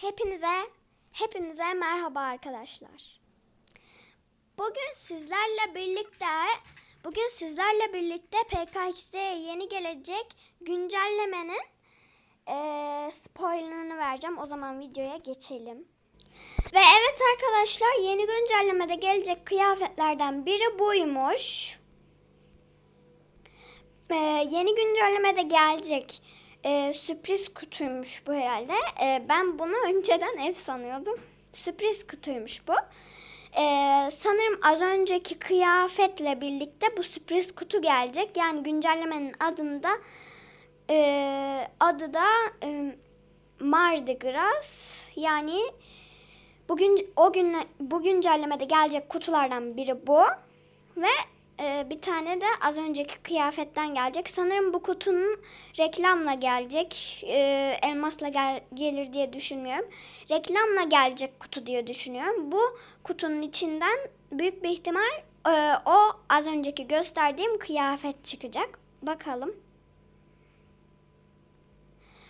Hepinize, hepinize merhaba arkadaşlar. Bugün sizlerle birlikte, bugün sizlerle birlikte PKX'de yeni gelecek güncellemenin eee spoilerını vereceğim. O zaman videoya geçelim. Ve evet arkadaşlar yeni güncellemede gelecek kıyafetlerden biri buymuş. Ee, yeni güncellemede gelecek e, sürpriz kutuymuş bu herhalde. Ee, ben bunu önceden ev sanıyordum. Sürpriz kutuymuş bu. Ee, sanırım az önceki kıyafetle birlikte bu sürpriz kutu gelecek. Yani güncellemenin adında e, adı da e, Mardi Gras. Yani bugün o gün bu güncellemede gelecek kutulardan biri bu ve e, bir tane de az önceki kıyafetten gelecek. Sanırım bu kutunun reklamla gelecek. E, elmasla gel, gelir diye düşünmüyorum. Reklamla gelecek kutu diye düşünüyorum. Bu kutunun içinden büyük bir ihtimal e, o az önceki gösterdiğim kıyafet çıkacak. Bakalım.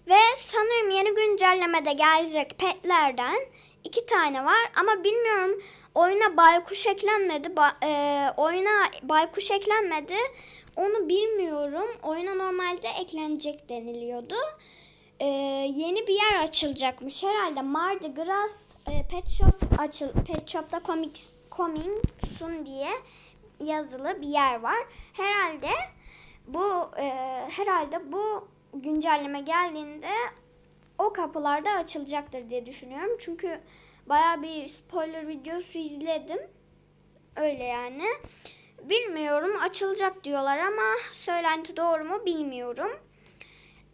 Ve sanırım yeni güncellemede gelecek petlerden iki tane var ama bilmiyorum oyuna baykuş eklenmedi. Ba- e, oyuna baykuş eklenmedi. Onu bilmiyorum. Oyuna normalde eklenecek deniliyordu. E, yeni bir yer açılacakmış herhalde. Mardi Gras e, Pet Shop açıl Pet Shop'ta Coming Soon diye yazılı bir yer var. Herhalde bu e, herhalde bu güncelleme geldiğinde o kapılarda açılacaktır diye düşünüyorum. Çünkü baya bir spoiler videosu izledim. Öyle yani. Bilmiyorum açılacak diyorlar ama söylenti doğru mu bilmiyorum.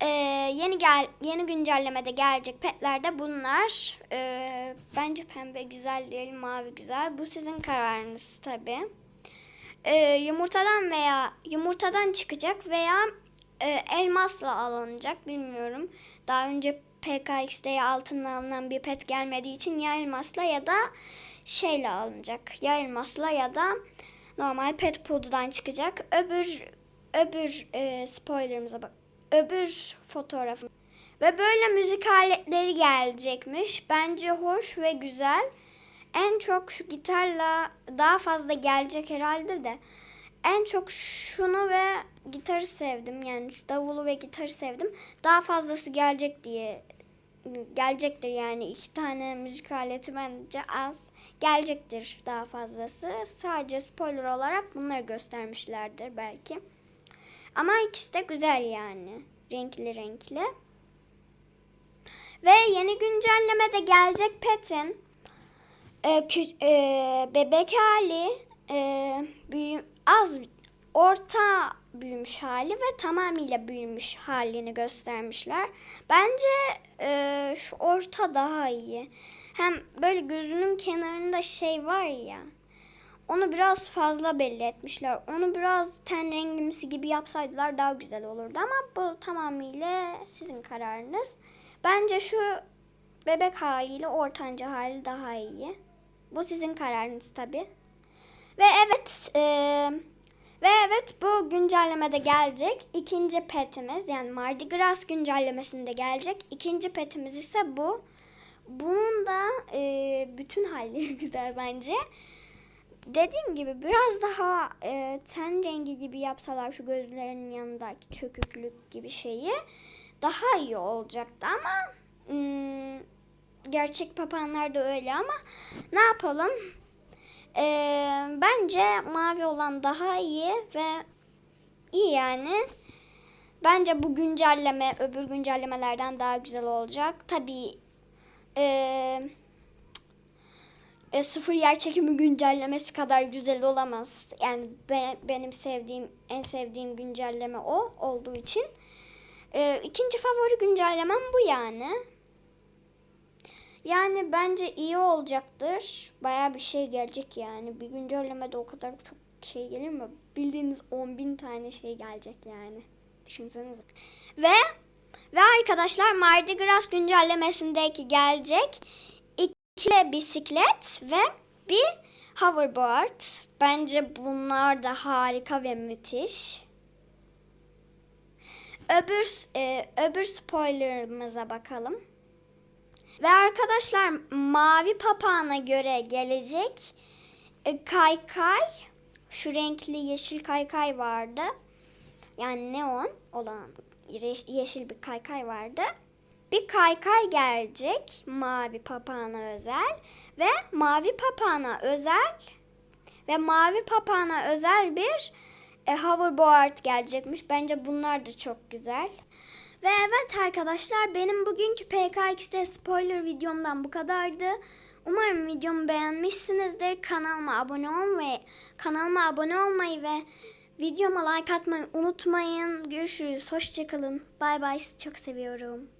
Ee, yeni gel yeni güncellemede gelecek petler de bunlar. Ee, bence pembe güzel değil, mavi güzel. Bu sizin kararınız tabi. Ee, yumurtadan veya yumurtadan çıkacak veya e, elmasla alınacak bilmiyorum. Daha önce PKX'de altınla alınan bir pet gelmediği için ya elmasla ya da şeyle alınacak. Ya elmasla ya da normal pet pool'dan çıkacak. Öbür öbür e, spoilerımıza bak. Öbür fotoğrafım. Ve böyle müzik aletleri gelecekmiş. Bence hoş ve güzel. En çok şu gitarla daha fazla gelecek herhalde de. En çok şunu ve gitarı sevdim. Yani şu davulu ve gitarı sevdim. Daha fazlası gelecek diye gelecektir yani iki tane müzik aleti bence az gelecektir daha fazlası. Sadece spoiler olarak bunları göstermişlerdir belki. Ama ikisi de güzel yani. Renkli renkli. Ve yeni güncellemede gelecek Pet'in e, kü- e, bebek hali e, büyü- az orta büyümüş hali ve tamamıyla büyümüş halini göstermişler. Bence e, şu orta daha iyi. Hem böyle gözünün kenarında şey var ya. Onu biraz fazla belli etmişler. Onu biraz ten rengimsi gibi yapsaydılar daha güzel olurdu ama bu tamamıyla sizin kararınız. Bence şu bebek haliyle ortanca hali daha iyi. Bu sizin kararınız tabi. Ve evet, e, ve evet bu güncellemede gelecek ikinci petimiz yani Mardi Gras güncellemesinde gelecek ikinci petimiz ise bu. Bunun da e, bütün halleri güzel bence. Dediğim gibi biraz daha e, ten rengi gibi yapsalar şu gözlerinin yanındaki çöküklük gibi şeyi daha iyi olacaktı ama hmm, gerçek papağanlar da öyle ama ne yapalım? Ee, bence mavi olan daha iyi ve iyi yani. Bence bu güncelleme öbür güncellemelerden daha güzel olacak. Tabii ee, e, sıfır yer çekimi güncellemesi kadar güzel olamaz. Yani be- benim sevdiğim en sevdiğim güncelleme o olduğu için. Ee, ikinci favori güncellemem bu yani. Yani bence iyi olacaktır. Baya bir şey gelecek yani. Bir güncellemede o kadar çok şey gelir mi? Bildiğiniz 10 bin tane şey gelecek yani. Düşünsenize. Ve ve arkadaşlar Mardi Gras güncellemesindeki gelecek iki bisiklet ve bir hoverboard. Bence bunlar da harika ve müthiş. Öbür e, öbür spoilerımıza bakalım. Ve arkadaşlar mavi papağana göre gelecek e, kaykay şu renkli yeşil kaykay vardı. Yani neon olan ye- yeşil bir kaykay vardı. Bir kaykay gelecek mavi papağana özel ve mavi papağana özel ve mavi papağana özel bir e, hoverboard gelecekmiş. Bence bunlar da çok güzel. Ve evet arkadaşlar benim bugünkü PKX'de spoiler videomdan bu kadardı. Umarım videomu beğenmişsinizdir. Kanalıma abone olmayı, kanalıma abone olmayı ve videoma like atmayı unutmayın. Görüşürüz. Hoşçakalın. Bay bay. Çok seviyorum.